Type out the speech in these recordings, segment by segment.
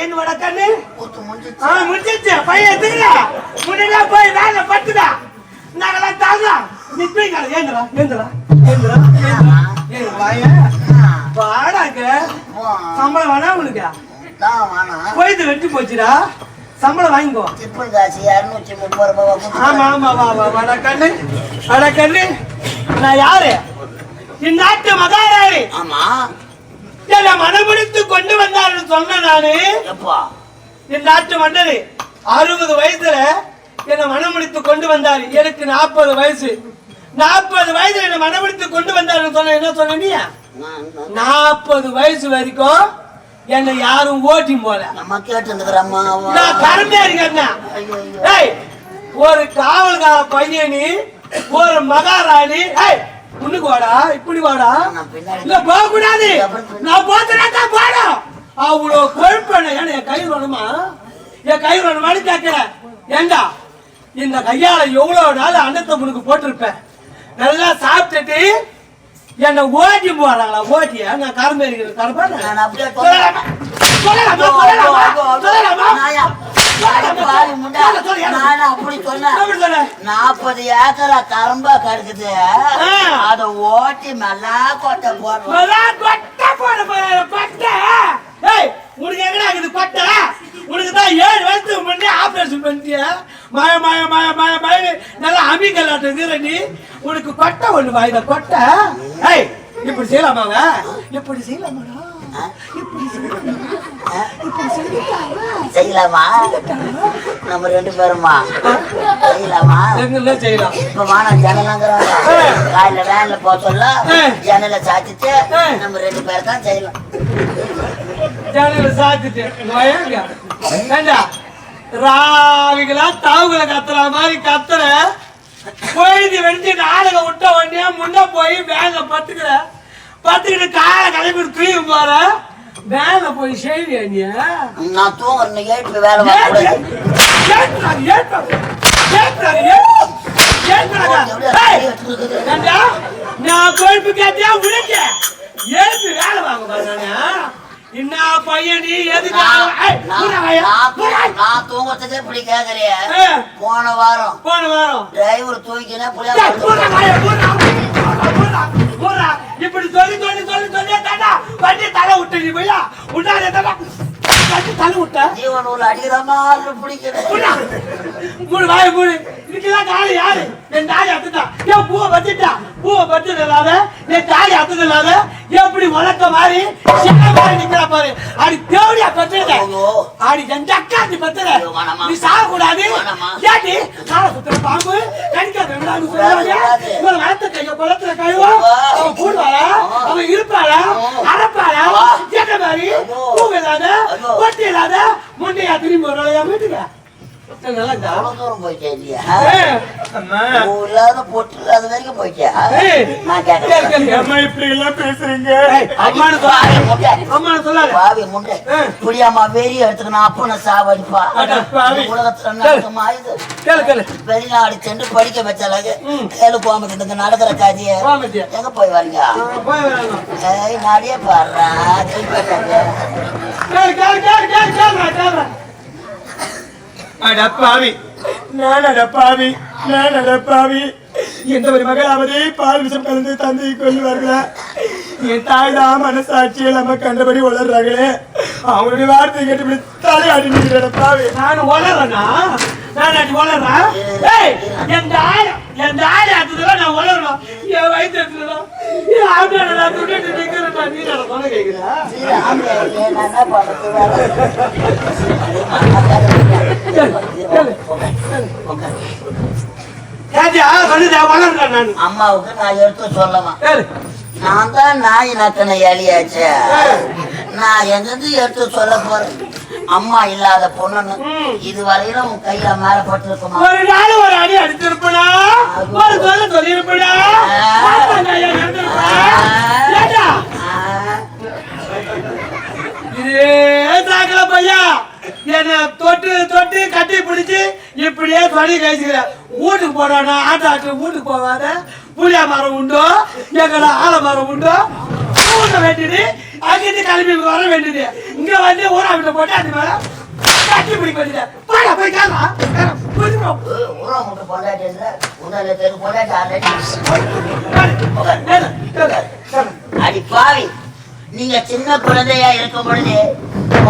ஏன் வட கண்ணு? ஊத்து முடிஞ்சிச்சு. பையன் எதுக்குடா முன்னாடியே போய் வேலை பட்டுடா நாங்கெல்லாம் தாங்கலாம் நீ தூங்கல ஏந்துடா ஏந்துடா ஏந்துடா ஏன் வாய. வாடாங்க சம்பளம் வேணா உனக்கு? போயிட்டு வெட்டி போச்சுடா. சம்பளம் வாங்கிக்கோ. டிஃபன் காசு இரநூத்தி முப்பது ரூபாய் ஆமா ஆமா வா வா வட கண்ணு. வட கண்ணு. நான் யாரு? இந்நாட்டு மகாராணி. ஆமா. என்னை மனமுடித்து கொண்டு வந்தாருன்னு சொன்ன நானு இந்த நாட்டு மன்னரு அறுபது வயசுல என்னை மனமுடித்து கொண்டு வந்தாரு. எனக்கு நாற்பது வயசு. நாற்பது வயசுல என்னை மனமுடித்து கொண்டு வந்தாருன்னு சொன்ன என்ன சொன்ன நீ? நான் நான் நாற்பது வயசு வரைக்கும் என்னை யாரும் ஓட்டி போல. நம்ம கேட்டுருக்குறம்மா நான் கருமையா இருக்கேன் ஏய் ஒரு காவல்கார பையனி ஒரு மகாராணி ஏய் உன்னுக்கு வாடா இப்படி வாடா. இல்ல போக கூடாது நான் போத்துனா தான் போடும் அவ்வளோ கொழுப்பண்ண ஏன்னா என் கை வேணுமா என் கை வேணுமான்னு கேட்கிறேன். ஏண்டா? இந்த கையால எவ்வளவு நாள் அன்னத்தை உனக்கு போட்டிருப்பேன். நல்லா சாப்பிட்டுட்டு என்னை ஓட்டி போறாங்களா? ஓட்டியா? நான் கரும்பு நாற்பது ஏக்கரா கரும்பா கிடக்குது. அத ஓட்டி நல்லா கொட்டை உனக்கு எங்கடா இருக்குது கொட்டை? உனக்கு தான் ஏழு வருஷத்துக்கு முன்னே ஆபரேஷன் பண்ணிட்டியா. மாய மாய மாய மாய மாய நல்லா அமிக்கலாட்டம் இருக்கிற நீ. உனக்கு கொட்டை ஒண்ணு வாய்த கொட்டை. ஏய் இப்படி செய்யலாமாங்க இப்படி செய்யலாமாடா? இப்படி செய்யலாமா? இப்படி செய்யலாமா? செய்யலாமா? நம்ம ரெண்டு பேருமா? செய்யலாமா? செய்யலாம்? இப்ப வானா ஜனலாங்கிறாங்க காலையில வேன்ல போக சொல்ல ஆ. ஜன்னல சாத்திட்டு. நம்ம ரெண்டு பேர் தான் செய்யலாம். ஜனங்களை சாத்திட்டு ராவிகளா தாவுகளை கத்துற மாதிரி கத்துற. பொழுது வெடிச்சு நாடகம் விட்ட உடனே முன்ன போய் வேன்ல பத்துக்கிற பத்துக்கிட்டு காலை கிளம்பி தூக்கி போற வேன்ல போய் செய்வியா நீ? நான் தூங்குறேன் ஏட்டு வேலை நான் கொழுப்பு கேட்டியா ஏத்து வேலை வாங்க பாருங்க என்ன பையன் நீ? எதுக்கு. நான் தூங்குறதுக்கு இப்படி கேக்குறிய. போன வாரம் போன வாரம். டிரைவர் தூக்கினா புள்ளைய பூரா. இப்படி சொல்லி சொல்லி சொல்லி சொல்லி தாண்டா வண்டி தலை விட்டு நீ போயா உண்டாத தாண்டா வண்டி தலை விட்ட. ஜீவன் உள்ள அடிக்கிறமா பிடிக்கிறேன் புடா. மூணு வாய மூணு இதுக்கெல்லாம் காலி யாரு? என் தாலி அத்துட்டா ஏன் பூவை பத்திட்டா? பூவை பத்துதலாத என் தாலி அத்துதலாத எப்படி உலக்க மாதிரி சின்ன மாதிரி நிக்கிறா பாரு அடி தேவடியா பத்துறத. அடி என் அக்காத்தி பத்துற ஐயோ, வேணாம்மா. நீ சாக கூடாது. ஏட்டி கால சுத்துற பாம்பு கடிக்காத விடாது கூடாது. இவன் வளர்த்த கைய குளத்துல கழுவா. அவன் கூடுவாளா அவன். அறப்பாளா ஐயோ. என்ன மாதிரி. பூ இல்லாத. பொட்டி இல்லாத முண்டையா திரும்பி என் வீட்டுக்கு தூரம் போயிட்டே இல்லையா? இல்லாத பொட்டு இல்லாத வரைக்கும் போயிட்டியா நான் கேட்கறேன். அம்மா இப்படி எல்லாம் பேசுறீங்க சொல்லாத. பாவி முண்டை. எடுத்துக்கணும் அப்பனை சாவடிப்பா. அட பாவி. இந்த உலகத்துல நடக்குமா இது? கேளு, கேளு. வெளிநாடு சென்று படிக்க வச்சாலாக. கேளு கோமதி இந்த நடக்கிற காதிய. எங்க போய் வரீங்க. ஏய் நாடியே பாடுறா. கேளுடா, கேளுடா. அட பாவி நான் அட பாவி நான் அட பாவி எந்த ஒரு மகளாவது பால் விஷம் கலந்து தந்தை கொள்ளுவார்களா என் தாய் தான் மனசாட்சியை நம்ம கண்டபடி வளர்றாங்களே அவங்களுடைய வார்த்தை கேட்டு தலையாடி நிற்கிற பாவி நான் உளறேனா? நான் அடி? ஏய், என் தாய், என் தாய் அறுத்ததுல நான் உளறணும். என் நிக்கிறேன்டா, நீ என்னடா அம்மாவுக்கு நான் எடுத்து கேளு. நான் தான் நாய் நக்கின எலியாச்சு. நான் எங்கிருந்து எடுத்து சொல்ல போறேன்? அம்மா இல்லாத பொண்ணுன்னு. இது வரையிலும் உன் கையில மேல பட்டிருக்குமா ஒரு நாள் ஒரு அடி அடிச்சிருப்படா ஒரு சொல்ல இதே என்ன தொட்டு தொட்டு கட்டி பிடிச்சி இப்படியே சொல்லி கழிச்சுக்கிற. வீட்டுக்கு போறானா? ஆட்டாட்டு வீட்டுக்கு போவாத புளியா மரம் உண்டோ? எங்கட ஆல மரம் உண்டோ? வீட்டை வேண்டியது அங்கிட்டு கிளம்பி வர வேண்டியது. இங்க வந்து ஊரா விட்டு போட்டு அது மேல கட்டி பிடிக்க வேண்டியது. போடா போய் கேளா புரிஞ்சுக்கோ ஊரம் அடி பாவி. நீங்க சின்ன குழந்தையா இருக்கும் பொழுது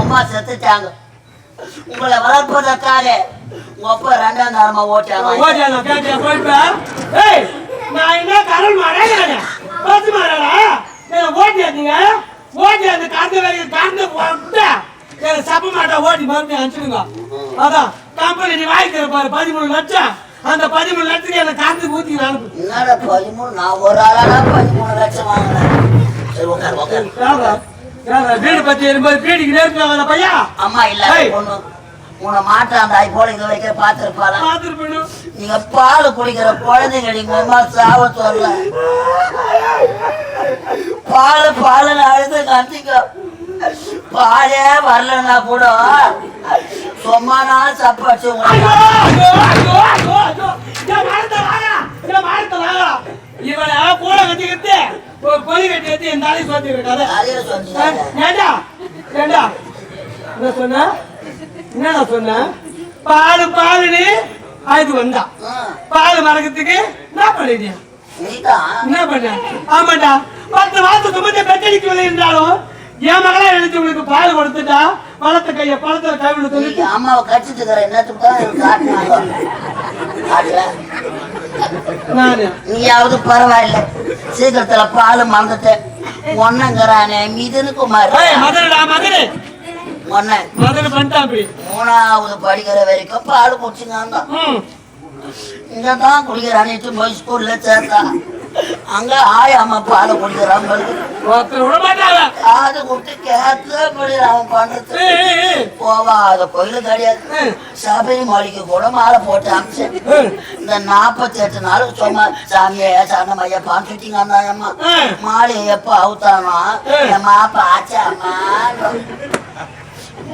அம்மா செத்துட்டாங்க. உங்களை வளர்ப்பதற்காக உங்க அப்பா ரெண்டாம் தரமா ஓட்டாங்க ஓடியா நான் கேட்டேன் போய்ப்பேன் ஏய் நான் என்ன கரல் மாடா நானு? பத்து மாடா நான் ஓட்டியா நீங்க ஓட்டி அந்த கறந்து வரைக்கும் கறந்து போட்டா எனக்கு சப்ப மாட்டா ஓட்டி மறுபடியும் அனுப்பிச்சுடுங்க. அதான் கம்பெனி நீ வாங்கிக்கிற பாரு பதிமூணு லட்சம். அந்த பதிமூணு லட்சத்துக்கு எனக்கு கறந்து ஊத்தி அனுப்பு. என்னடா பதிமூணு? நான் ஒரு ஆளாடா பதிமூணு லட்சம் வாங்கினேன் சரி உட்கார் உட்கார்? வீடு பத்தி எறும்போது பீடிக்கு நேரத்துல வந்த பையா? அம்மா இல்லாத ஏய். பொண்ணு. உன்னை மாட்டாந்தாய் போல இங்க வைக்கிற பாத்திருப்பாளா பார்த்துருப்பேன்? நீங்க பால் குடிக்கிற குழந்தைங்க நீங்க அம்மா சாவ சொல்ல. பால் பால் அழுது கண்டிக்க பாலே வரலன்னா கூட சும்மா நான் சப்பாச்சு. இவனை கூட கட்டிக்கிட்டு, ஒரு கொடி கட்டி எடுத்து என் சுமத்தி இருக்காரு. அதையும் சொன்னீங்க ஏண்டா, ஏண்டா, என்ன சொன்ன? என்னடா சொன்ன? பாலு பாலுன்னு அது வந்தா. பால் மறக்கிறதுக்கு என்ன பண்ணிட்டியா என்ன பண்ண ஆமாண்டா. பத்து மாசம் சுமந்த பெற்றடிக்கு இருந்தாலும் என் மகளா எழுத்து உனக்கு பால் கொடுத்துட்டா வளர்த்த கைய பழத்துல கைவிட சொல்லி நீங்க அம்மாவை கடிச்சிட்டு இருக்கிற நீயாவது பரவாயில்ல. சீக்கிரத்துல பால் மறந்துட்டேன். ஒன்னங்கிறானே மிதுனு குமார். ஏய், மதுரைடா மதுரை ஒன்ன மதுரை பண்ணிட்டான் அப்படி மூணாவது படிக்கிற வரைக்கும் பால் குடிச்சுங்க ம். இங்க தான் குடிக்கிறான்னு போய் ஸ்கூல்ல சேர்த்தா அங்க பால் குடிக்கிறான் ஒருத்தர் விட மாட்டாங்க அது கேட்க முடியல அவன் பண்றது. போவாத கோயிலு கிடையாது ஏய். சபரிமலைக்கு கூட மாலை போட்டு அமிச்சேன். இந்த நாற்பத்தி எட்டு நாள் சும்மா சாமியை சரணம் ஐயப்பான்னு சுட்டிங்க அம்மா. மாலை எப்ப அவுத்தானோ. என் மாப்பா ஆச்சாம்மா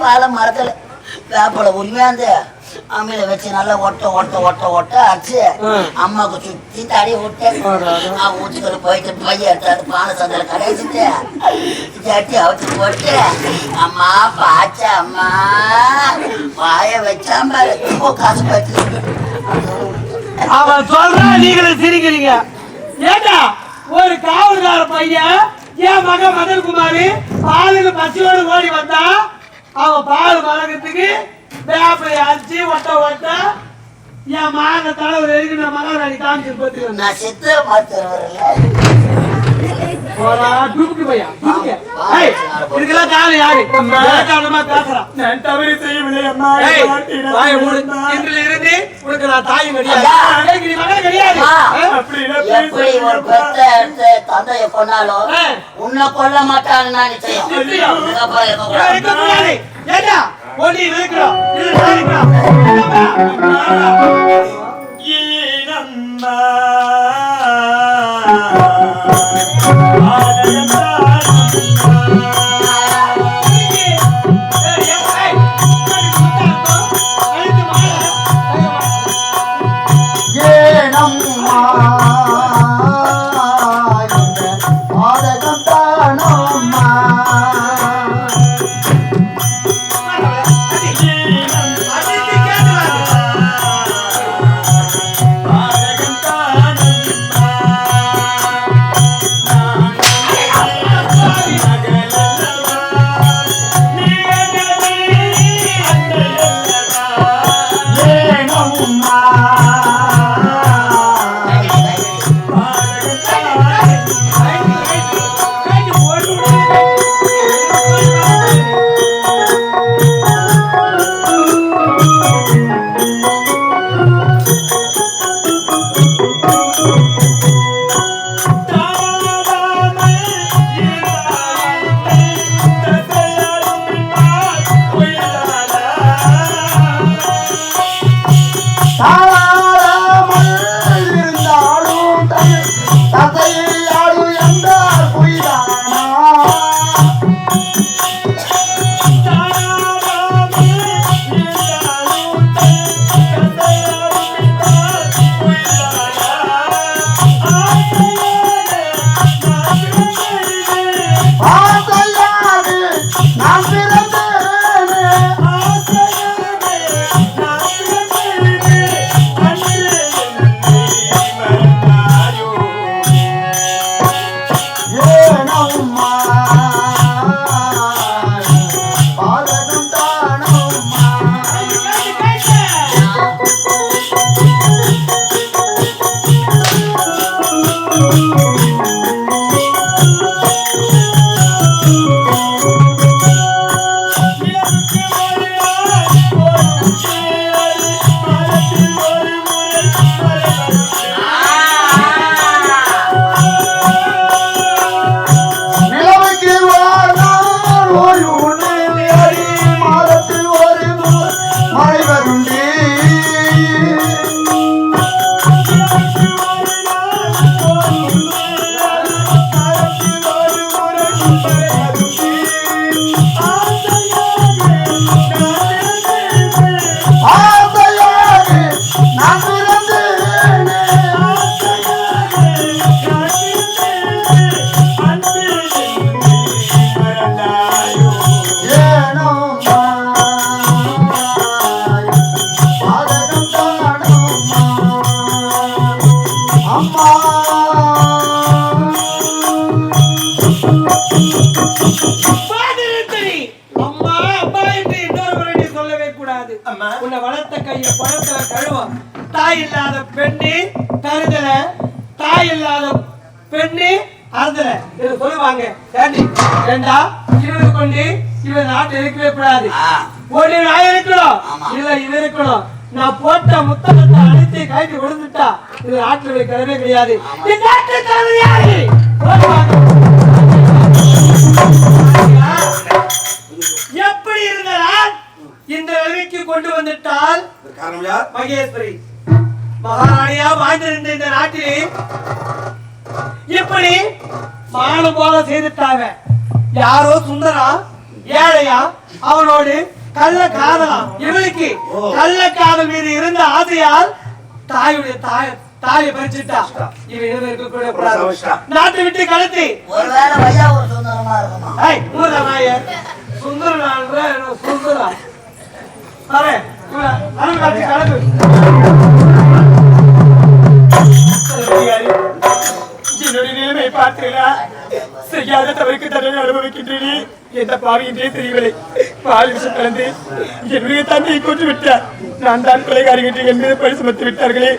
பாலை மறக்கல வேப்பல உரிமையாந்து அம்மையில வச்சு நல்லா ஒட்ட ஒட்ட ஒட்ட ஒட்ட அடிச்சு. அம்மாவுக்கு சுத்தி தடி. அவன் ஊச்சுக்கிட்டு போயிட்டு பையன் எடுத்தாரு பானை சந்தையில கடைச்சிட்டு ஜட்டி அவிச்சு போட்டு அம்மா பாச்சா அம்மா வாய வச்சாம பாரு. ஓ, காசு போயிட்டு அவன் சொல்றான் நீங்களும் சிரிக்கிறீங்க ஏண்டா ஒரு காவல்கார பையன் என் மகன் மதன்குமாரி பாலுக்கு பசியோடு ஓடி வந்தா அவன் பால் மலகத்துக்கு வேப்பை அடிச்சு ஒட்ட ஒட்ட என் மகன தலைவர் எதுக்கு நான் மகாராணி காமிச்சு பத்தி நான் போடா, டூப்புக்கு பையா, இதுக்கெல்லாம் காரணம் யாரு? ஏககாலமா பேசுறான். நான் தவறு செய்யவில்லை அம்மா ஏய், மாட்டேன். வாயை மூடு. இன்றில் இருந்து உனக்கு நான் தாயும் கிடையாது. ஐயா. எனக்கு நீ மகன் கிடையாது. அம்மா. ஆ? அப்படி இல்ல, எப்படி ஒரு பெத்த எடுத்து தந்தைய கொண்டாலும் ஆ. உன்னை கொல்ல மாட்டான்னு நிச்சயம் நிச்சயம். இருக்கிறோம் இது இருக்கிறோம். ஒண்ணு நான் இருக்கணும். இல்ல இது இருக்கணும். நான் போட்ட முத்தகத்தை அழுத்தி கைட்டு கொடுத்துட்டா இது நாட்டுல வைக்கிறதே கிடையாது. எப்படி இருந்தால் இந்த நிலைக்கு கொண்டு வந்துட்டால் மகேஸ்வரி. மகாராணியா வாழ்ந்திருந்த இந்த நாட்டிலே இப்படி மானம் போல செய்துட்டாங்க. யாரோ சுந்தரா? ஏழையா? அவனோடு கள்ள காதலா? இவளுக்கு கள்ள காதல் மீது இருந்த ஆசையால் தாயுடைய தாய் தாயை பறிச்சுட்டா. இவன் இனிமே இருக்க கூட கூடாது. நாட்டை விட்டு கடத்தி. ஒருவேளை வையா ஒரு சுந்தரமா இருக்குமா? ஏய் ஊர்ல நாயர் சுந்தரனான்ற சுந்தரா அரே இவன் அருள் காட்சி கலந்து நிலைமை பார்த்தீர்களா செய்யாத தவறுக்கு தண்டனை அனுபவிக்கின்றேனே. எந்த பாவி என்றே தெரியவில்லை. பால் விஷம் கலந்து என்னுடைய தந்தையை கொன்று விட்டார் நான் தான் கொலைகாரி என்று என் மீது பழி சுமத்தி விட்டார்களே.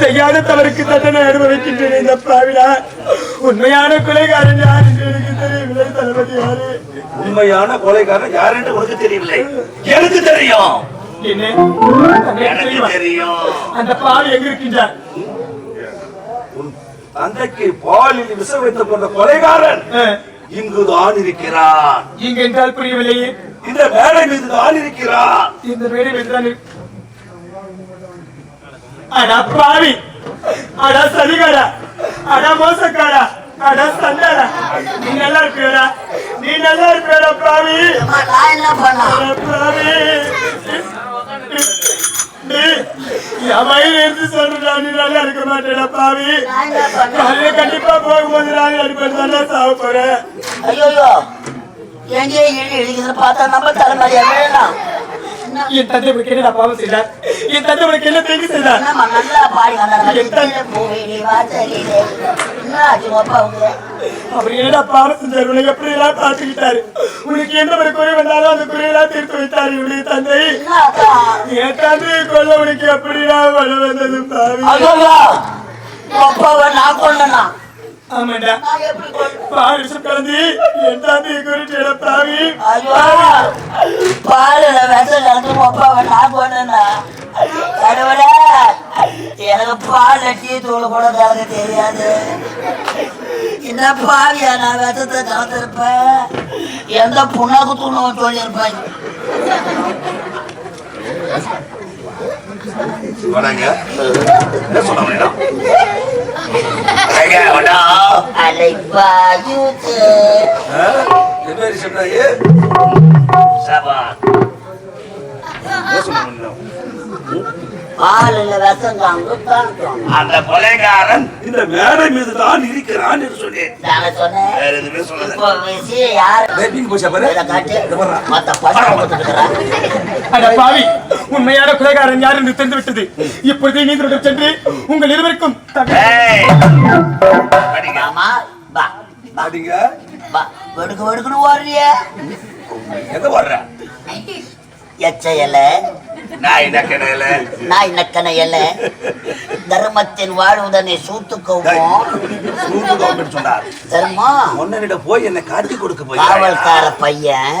செய்யாத தவறுக்கு தண்டனை அனுபவிக்கின்றேன் இந்த பாவிலா? உண்மையான கொலைகாரன் யார் என்று எனக்கு தெரியவில்லை தளபதி யாரு உண்மையான கொலைகாரன் யார் என்று உனக்கு தெரியவில்லை. எனக்கு தெரியும். என்ன? தெரியும். அந்த பாவி எங்க இருக்கின்றார் தந்தைக்கு பாலில் விஷம் வைத்துக் கொண்ட கொலைகாரன் இங்குதான் இருக்கிறான். இங்க என்றால் புரியவில்லையே. இந்த மேடை மீது தான் இருக்கிறான். இந்த மேடை வென்றான் அடா பாவி. அடா சதிகாரா அடா மோசக்காரா. அடா சண்டாரா. நீ நல்லா இருப்பியடா. நீ நல்லா இருப்பியடா பாவி. பாவி. வயிறு எடுத்து சொல்றா நீ நல்லா இருக்க மாட்டேடா பாவி. காலையில கண்டிப்பா போகும்போது நான் அடிப்பேன் தானே சாவ போறேன். ஐயோ இடி இடிக்குதுன்னு பார்த்தா நம்ம தலைமறையா வேணாம் என் தந்தை உனக்கு என்ன பாவம் செய்தார்? என் தந்தை உனக்கு என்ன தீங்கு செய்தார்? அவர் என்னடா பாவம் செஞ்சார்? உனக்கு எப்படி எல்லாம் பார்த்துக்கிட்டாரு? உனக்கு எந்த ஒரு குறை வந்தாலும் அந்த குறையெல்லாம் தீர்த்து வைத்தார் இவருடைய தந்தை. என் தந்தையை கொல்ல உனக்கு எப்படிடா வர வந்தது பாவி. அப்பாவை நான் கொண்டனா விஷம் கலந்து என் தந்தையை குறிட்டு பாவி. பாலுல கலந்து அப்பாவை நான் கொண்டனா கடவுளே எனக்கு பால் டீ தூள் கூட கலக்க தெரியாது. இந்த பாவியா நான் விஷத்தை கலந்துருப்பேன் எந்த புண்ணாக்கு தூணும் சொல்லியிருப்பேன் வணங்க. என்ன சொல்ல வேண்டாம் ஆ? என்ன சொன்னாங்க சபா. பாலில் விஷம் அந்த கொலைகாரன் இந்த மேடை மீது தான் இருக்கிறான் என்று சொன்னேன். உண்மையான கொலைகாரன் யார் என்று தெரிந்து விட்டது இப்பொழுதே நீதிபதி சென்று உங்கள் இருவருக்கும் வெடுக்கு வெடுக்குன்னு ஓடுறிய. எங்க வர்ற எச்ச இலை நாய் நக்கடையில நாய் நக்கன இலை தர்மத்தின் வாழ்வுதனை சூத்துக்கவும்? சூழ்ந்து சொன்னார். தர்மம் உன்னிட போய் என்னை காட்டி கொடுக்க போகிறாயா? காவல்கார பையன்.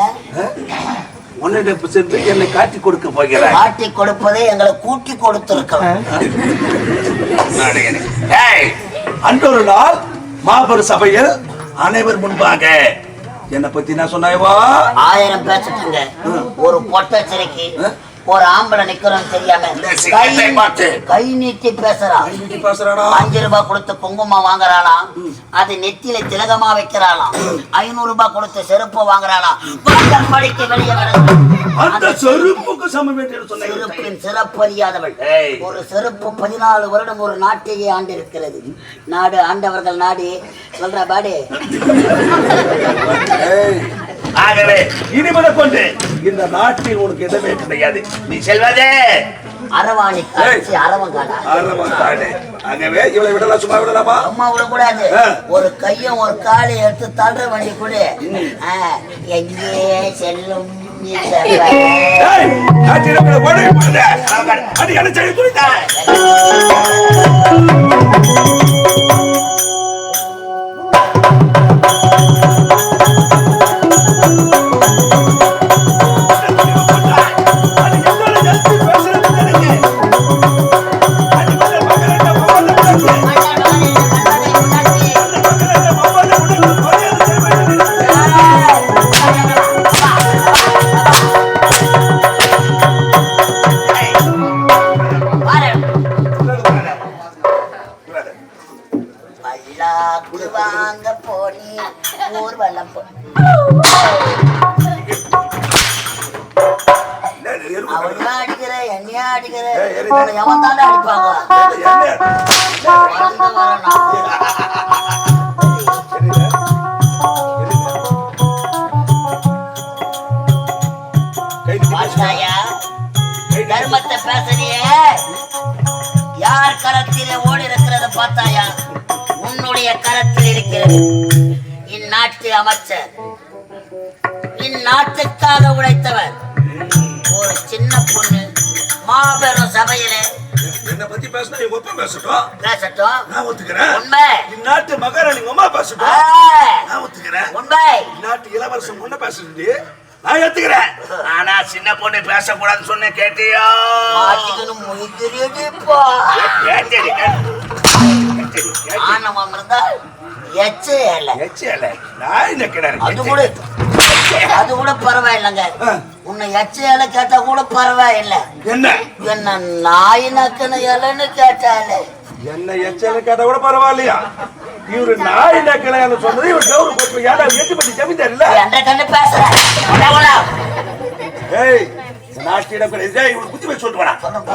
உன்னிட சென்று என்னை காட்டி கொடுக்க போகிறாய். காட்டி கொடுப்பதை எங்களை கூட்டி. ஏய், அன்றொரு நாள் மாபெரும் சபையில் அனைவர் முன்பாக என்னை பத்தி நான் சொன்னாயவா? ஆயிரம் பேசிட்டுங்க ஒரு பொட்டை சிறைக்கு ஒரு ஆம்பளை நிக்கிறோம் தெரியாம. கை நீட்டி பேசுறான்? அஞ்சு ரூபாய் கொடுத்து குங்குமம் வாங்குறாளாம். அது நெத்தியில திலகமா வைக்கிறாளாம். ஐநூறு ரூபாய் கொடுத்து செருப்பு வாங்குறாளாம். படிக்கு வெளியே அந்த செருப்புக்கு சமம் செருப்பின் சிறப்பறியாதவள் ஏய். ஒரு செருப்பு பதினாலு வருடம் ஒரு நாட்டையே ஆண்டிருக்கிறது. நாடு ஆண்டவர்கள் நாடு. சொல்ற பாடு. ஆகவே இனிமேல கொண்டு இந்த நாட்டில் உனக்கு எதுவுமே கிடையாது நீ செல்வதே அரவாணி காட்சி அரவங்காடா ஆரம்பத்தாடு ஆகவே இவளை விடலாம் சும்மா விடலாமா அம்மா விடக்கூடாது. ஒரு கையும் ஒரு காலையும் எடுத்து தள்ளுற வண்டி கொடு எங்கே செல்லும். அடி? அடி, செய்ய. பல்லாக்கு வாங்க போனி ஊர்வலம் என்னையா அடிக்கிற தானே அடிப்பாங்க தர்மத்தை பேசுறியே யார் கரத்திலே ஓடி இருக்கிறத பார்த்தாயா உன்னுடைய கரத்தில் இருக்கிறது. இந்நாட்டு அமைச்சர். இந்நாட்டுக்காக உழைத்தவர். ஒரு சின்ன பொண்ணு மாபெரும் சபையிலே. என்ன பத்தி பேசினா எங்க ஒப்பம் பேசட்டும். பேசட்டும். நான் ஒத்துக்கிறேன். உண்மை. இந்நாட்டு மகாராணி அம்மா பேசட்டும். நான் ஒத்துக்கிறேன். உண்மை. இந்நாட்டு இளவரசன் முன்ன பேசுறது நான் ஏத்துக்கிறேன். ஆனா சின்ன பொண்ணு பேசக்கூடாதுன்னு சொன்ன கேட்டியா? ஆனவம் இருந்தால் எச்சே இல்லை எச்சல நான் இந்த கிணறு அது கூட அது கூட பரவாயில்லைங்க. உன்னை எச்ச இலை கேட்டா கூட பரவாயில்லை. என்ன? என்ன நாய் நக்கன இலைன்னு கேட்டாலே. என்ன எச்சல கேட்டா கூட பரவாயில்லையா? இவரு நாய் நக்கலையான்னு சொன்னது இவர் கௌரவ கொடுப்பு ஏடா எட்டு பட்டி ஜமீன்தார் இல்ல பேசுறேன் உடா, உடா. ஏய் நாட்டிடம் இவரு குத்தி போய் சொல்லிட்டு சொல்லுங்க.